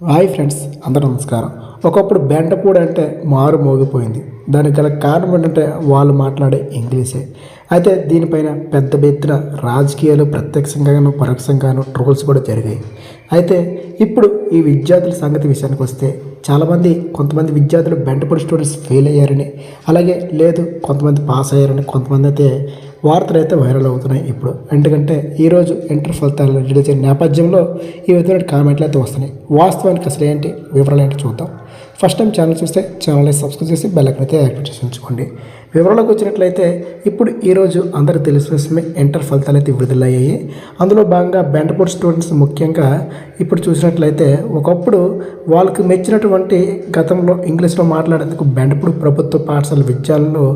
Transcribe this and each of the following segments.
Hi friends అందరూ నమస్కారం. ఒకప్పుడు బెండపూడి అంటే మారు మోగిపోయింది. దానికి గల కారణం ఏంటంటే వాళ్ళు మాట్లాడే ఇంగ్లీషే. అయితే దీనిపైన పెద్ద ఎత్తున రాజకీయాలు ప్రత్యక్షంగాను పరోక్షంగాను ట్రోల్స్ కూడా జరిగాయి. అయితే ఇప్పుడు ఈ విద్యార్థుల సంగతి విషయానికి వస్తే చాలామంది కొంతమంది విద్యార్థులు బెండపూడి స్టూడెంట్స్ ఫెయిల్ అయ్యారని అలాగే లేదు కొంతమంది పాస్ అయ్యారని కొంతమంది అయితే వార్తలు అయితే వైరల్ అవుతున్నాయి ఇప్పుడు. ఎందుకంటే ఈరోజు ఇంటర్ ఫలితాలు రిలీజ్ అయిన నేపథ్యంలో ఈ విధమైన కామెంట్లు అయితే వస్తున్నాయి. వాస్తవానికి అసలు ఏంటి? వివరాలు ఏంటి చూద్దాం. ఫస్ట్ టైం ఛానల్ చూస్తే ఛానల్ని సబ్స్క్రైబ్ చేసి బెల్ అయితే యాక్టివేట్ చేసి ఉంచుకోండి వివరాలకు వచ్చినట్లయితే ఇప్పుడు ఈరోజు అందరూ తెలిసిన విషయమే ఇంటర్ ఫలితాలు అయితే విడుదలయ్యాయి. అందులో భాగంగా బెండపూర్ స్టూడెంట్స్ ముఖ్యంగా ఇప్పుడు చూసినట్లయితే ఒకప్పుడు వాళ్ళకు మెచ్చినటువంటి గతంలో ఇంగ్లీష్లో మాట్లాడేందుకు బెండపూడి ప్రభుత్వ పాఠశాల విద్యాలయంలో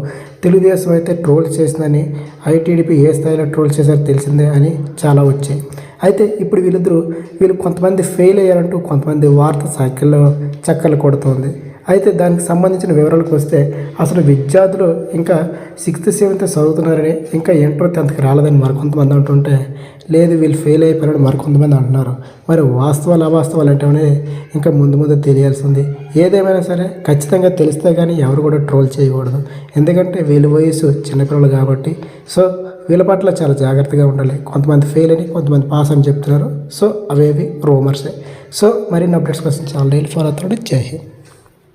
తెలుగుదేశం అయితే ట్రోల్ చేసిందని ఐటీడీపీ ఏ స్థాయిలో ట్రోల్ చేశారో తెలిసిందే అని చాలా వచ్చాయి. అయితే ఇప్పుడు వీళ్ళిద్దరూ వీళ్ళు కొంతమంది ఫెయిల్ అయ్యారంటూ కొంతమంది వార్త సాకిల్లో చక్కలు కొడుతోంది. అయితే దానికి సంబంధించిన వివరాలకు వస్తే అసలు విద్యార్థులు ఇంకా సిక్స్త్ సెవెంత్ చదువుతున్నారని ఇంకా ఇంటర్ టెన్త్కి రాలేదని మరికొంతమంది అంటుంటే లేదు వీళ్ళు ఫెయిల్ అయిపోయారని మరికొంతమంది అంటున్నారు. మరి వాస్తవాలు అవాస్తవాలు అంటే ఇంకా ముందు ముందు తెలియాల్సింది ఏదేమైనా సరే ఖచ్చితంగా తెలిస్తే కానీ ఎవరు కూడా ట్రోల్ చేయకూడదు. ఎందుకంటే వీళ్ళ వయసు చిన్నపిల్లలు కాబట్టి. సో వీళ్ళ పట్ల చాలా జాగ్రత్తగా ఉండాలి. కొంతమంది ఫెయిల్ అని కొంతమంది పాస్ అని చెప్తున్నారు. సో అవేవి రూమర్సే. సో మరిన్ని అప్డేట్స్ కోసం చాలా డైలీ ఫాలో అవుతున్నాడు జై హింద్.